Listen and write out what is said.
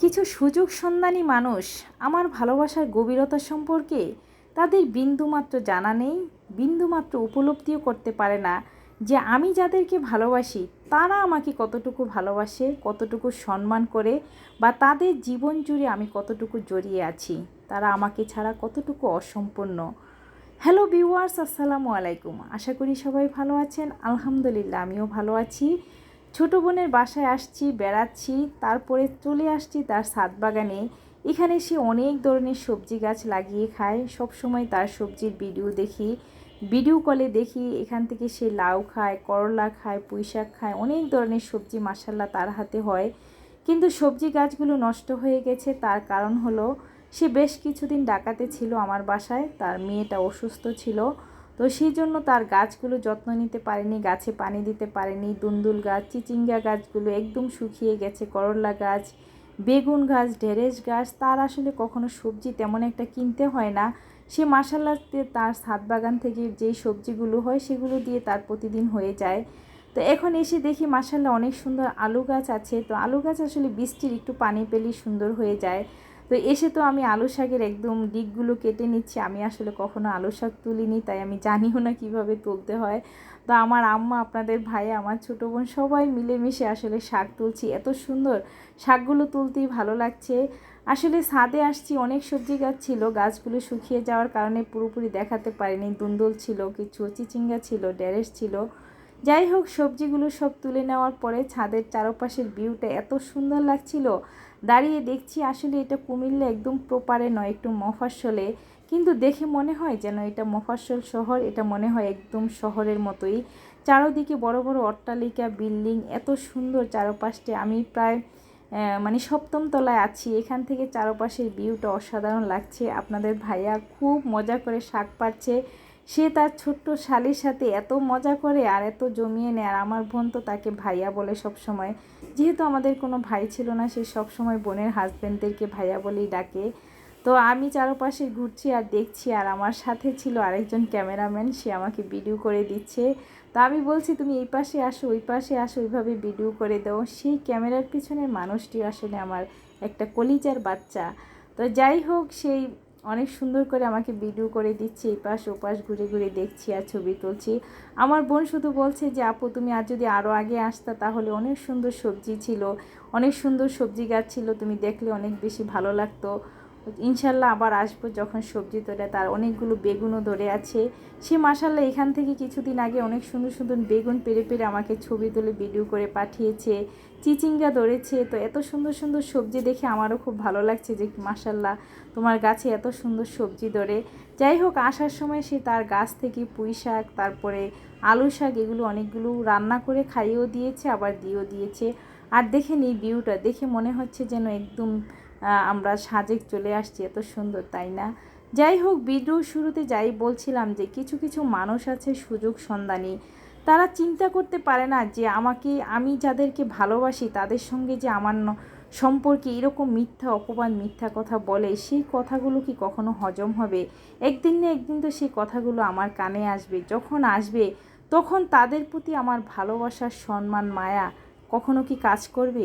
কিছু সুযোগ সন্ধানী মানুষ আমার ভালোবাসার গভীরতা সম্পর্কে তাদের বিন্দুমাত্র জানা নেই, বিন্দুমাত্র উপলব্ধিও করতে পারে না যে আমি যাদেরকে ভালোবাসি, তারা আমাকে কতটুকু ভালোবাসে, কতটুকু সম্মান করে বা তাদের জীবন জুড়ে আমি কতটুকু জড়িয়ে আছি, তারা আমাকে ছাড়া কতটুকু অসম্পূর্ণ। হ্যালো ভিউয়ার্স, আসসালামু আলাইকুম। আশা করি সবাই ভালো আছেন। আলহামদুলিল্লাহ, আমিও ভালো আছি। ছোটো বোনের বাসায় আসছি, বেড়াচ্ছি, তারপরে চলে আসছি তার ছাদ বাগানে এখানে সে অনেক ধরনের সবজি গাছ লাগিয়ে খায়। সব সময় তার সবজির ভিডিও দেখি, ভিডিও কলে দেখি, এখান থেকে সে লাউ খায়, করলা খায় পুঁই শাক খায়, অনেক ধরনের সবজি মাসাল্লাহ তার হাতে হয়। কিন্তু সবজি গাছগুলো নষ্ট হয়ে গেছে, তার কারণ হলো সে বেশ কিছুদিন ডাকাতে ছিল আমার বাসায়, তার মেয়েটা অসুস্থ ছিল। তো সেই জন্য তার গাছগুলো যত্ন নিতে পারেনি, গাছে পানি দিতে পারেনি, দুন্দুল গাছ, চিচিঙ্গা গাছগুলো একদম শুকিয়ে গেছে, করলা গাছ, বেগুন গাছ, ঢেঁড়স গাছ, তার আসলে কখনো সবজি তেমন একটা কিনতে হয় না। সে মাসাল্লাতে তার ছাদ বাগান থেকে যেই সবজিগুলো হয় সেগুলো দিয়ে তার প্রতিদিন হয়ে যায়। তো এখন এসে দেখি মাসাল্লাহ অনেক সুন্দর আলু গাছ আছে, তো আলু গাছ আসলে বৃষ্টির একটু পানি পেলেই সুন্দর হয়ে যায়। তো এসে তো আমি আলু শাকের একদম দিকগুলো কেটে নিচ্ছি। আমি আসলে কখনো আলু শাক তুলিনি, তাই আমি জানিও না কীভাবে তুলতে হয়। তো আমার আম্মা, আপনাদের ভাই, আমার ছোটো বোন সবাই মিলেমিশে আসলে শাক তুলছি। এত সুন্দর শাকগুলো তুলতেই ভালো লাগছে। আসলে ছাদে আসছি, অনেক সবজি গাছ ছিল, গাছগুলো শুকিয়ে যাওয়ার কারণে পুরোপুরি দেখাতে পারিনি। দুন্দুল ছিল, কিছু চিচিঙ্গা ছিল ড্যারেস ছিল। যাই হোক, সবজিগুলো সব তুলে নেওয়ার পরে ছাদের চারপাশের ভিউটা এত সুন্দর লাগছিল। দাঁড়িয়ে দেখছি আসলে এটা কুমিল্লা একদম প্রপারে নয়, একটু মফাসলে কিন্তু দেখে মনে হয় যেন এটা মফাসল শহর, এটা মনে হয় একদম শহরের মতোই। চারোদিকে বড় বড় অট্টালিকা, বিল্ডিং, এত সুন্দর চারপাশে আমি প্রায় মানে সপ্তম তলায় আছি। এখান থেকে চারপাশের ভিউটা অসাধারণ লাগছে। আপনাদের ভাইয়া খুব মজা করে শাক পাচ্ছে সে তার ছোট্ট শালির সাথে এত মজা করে আর এত জমিয়ে নেয়। আর আমার বোন তো তাকে ভাইয়া বলে সব সময় যেহেতু আমাদের কোনো ভাই ছিল না, সে সব সময় বোনের হাজব্যান্ডদেরকে ভাইয়া বলেই ডাকে। তো আমি চারপাশে ঘুরছি আর দেখছি আর আমার সাথে ছিল আরেকজন ক্যামেরাম্যান, সে আমাকে ভিডিও করে দিচ্ছে। তো আমি বলছি, তুমি এই পাশে আসো, ওই পাশে আসো, ওইভাবে ভিডিও করে দাও। সেই ক্যামেরার পিছনের মানুষটি আসলে আমার একটা কলিজার বাচ্চা। তো যাই হোক, সেই অনেক সুন্দর করে আমাকে ভিডিও করে দিচ্ছে, এই পাশ ও পাশ ঘুরে ঘুরে দেখছি আর ছবি তুলছি। আমার বোন শুধু বলছে যে, আপু, তুমি আর যদি আরও আগে আসতা তাহলে অনেক সুন্দর সবজি ছিল, অনেক সুন্দর সবজি গাছ ছিল, তুমি দেখলে অনেক বেশি ভালো লাগতো। ইনশাল্লাহ আবার আসব যখন সবজি তোলে। তার অনেকগুলো বেগুনও ধরে আছে। সে মাসাল্লাহ এখান থেকে কিছুদিন আগে অনেক সুন্দর সুন্দর বেগুন পেরে পেরে আমাকে ছবি তুলে ভিডিও করে পাঠিয়েছে। চিচিঙ্গা ধরেছে। তো এত সুন্দর সুন্দর সবজি দেখে আমারও খুব ভালো লাগছে যে মাসাল্লাহ তোমার গাছে এত সুন্দর সবজি ধরে। যাই হোক, আসার সময় সে তার গাছ থেকে পুঁই শাক, তারপরে আলু শাক এগুলো অনেকগুলো রান্না করে খাইয়েও দিয়েছে, আবার দিয়েও দিয়েছে। আর দেখে নিই ভিউটা দেখে মনে হচ্ছে যেন একদম আমরা সাজেক চলে আসছি, এত সুন্দর, তাই না? যাই হোক, ভিডিও শুরুতে যাই বলছিলাম যে কিছু কিছু মানুষ আছে সুযোগ সন্ধানী। তারা চিন্তা করতে পারে না যে আমাকে, আমি যাদেরকে ভালোবাসি, তাদের সঙ্গে যে আমার সম্পর্কে এরকম মিথ্যা অপবাদ, মিথ্যা কথা বলে, সেই কথাগুলো কি কখনো হজম হবে? একদিন না একদিন তো সেই কথাগুলো আমার কানে আসবে। যখন আসবে, তখন তাদের প্রতি আমার ভালোবাসার সম্মান, মায়া কখনো কি কাজ করবে?